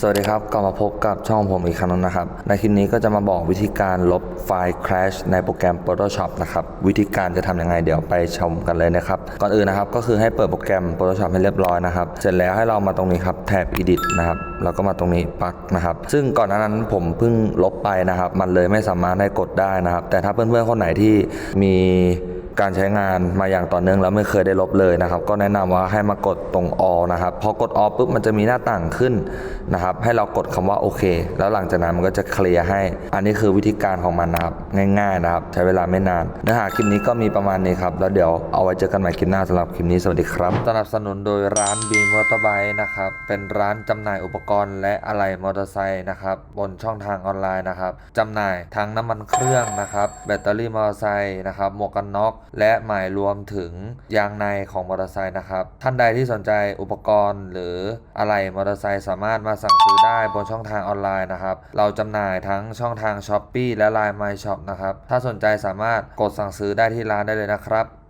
สวัสดีครับ กลับมาพบกับช่องผมอีกครั้งหนึงนะครับ ในคลิปนี้ก็จะมาบอกวิธีการลบไฟล์ Crash ในโปรแกรม Photoshop นะครับ วิธีการจะทำยังไงเดี๋ยวไปชมกันเลยนะครับ ก่อนอื่นนะครับ ก็คือให้เปิดโปรแกรม Photoshop ให้เรียบร้อยนะครับ เสร็จแล้วให้เรามาตรงนี้ครับแท็บ Edit นะครับ แล้วก็มาตรงนี้ปักนะครับ ซึ่งก่อนหน้านั้นผมเพิ่งลบไปนะครับ มันเลยไม่สามารถให้กดได้นะครับ แต่ถ้าเพื่อนๆคนไหนที่มี การใช้งานมาอย่างต่อเนื่องแล้วไม่เคยได้ลบเลยนะครับ ก็แนะนำว่าให้มากดตรง all นะครับพอกด all ปุ๊บมันจะมีหน้าต่างขึ้นนะครับ ให้เรากดคำว่าโอเค แล้วหลังจากนั้นมันก็จะเคลียร์ให้ อันนี้คือวิธีการของมันนะครับ ง่ายๆนะครับ ใช้เวลาไม่นาน เนื้อหาคลิปนี้ก็มีประมาณนี้ครับ แล้วเดี๋ยวเอาไว้เจอกันใหม่คลิปหน้าสำหรับคลิปนี้สวัสดีครับสนับสนุนโดยร้าน Beam Motorbike นะครับเป็นร้านจำหน่ายอุปกรณ์ และอะไหล่มอเตอร์ไซค์นะครับบนช่องทางออนไลน์นะครับจำหน่ายทั้งน้ำมันเครื่องนะครับแบตเตอรี่มอเตอร์ไซค์นะครับหมวกกันน็อกและหมายรวมถึงยางในของมอเตอร์ไซค์นะครับ ท่านใดที่สนใจอุปกรณ์ หรืออะไรมอเตอร์ไซค์สามารถมาสั่งซื้อได้บนช่องทางออนไลน์นะครับ เราจำหน่ายทั้งช่องทาง s h อ p e e และ Line My Shop นะครับ ถ้าสนใจสามารถกดสั่งซื้อได้ที่ร้านได้เลยนะครับ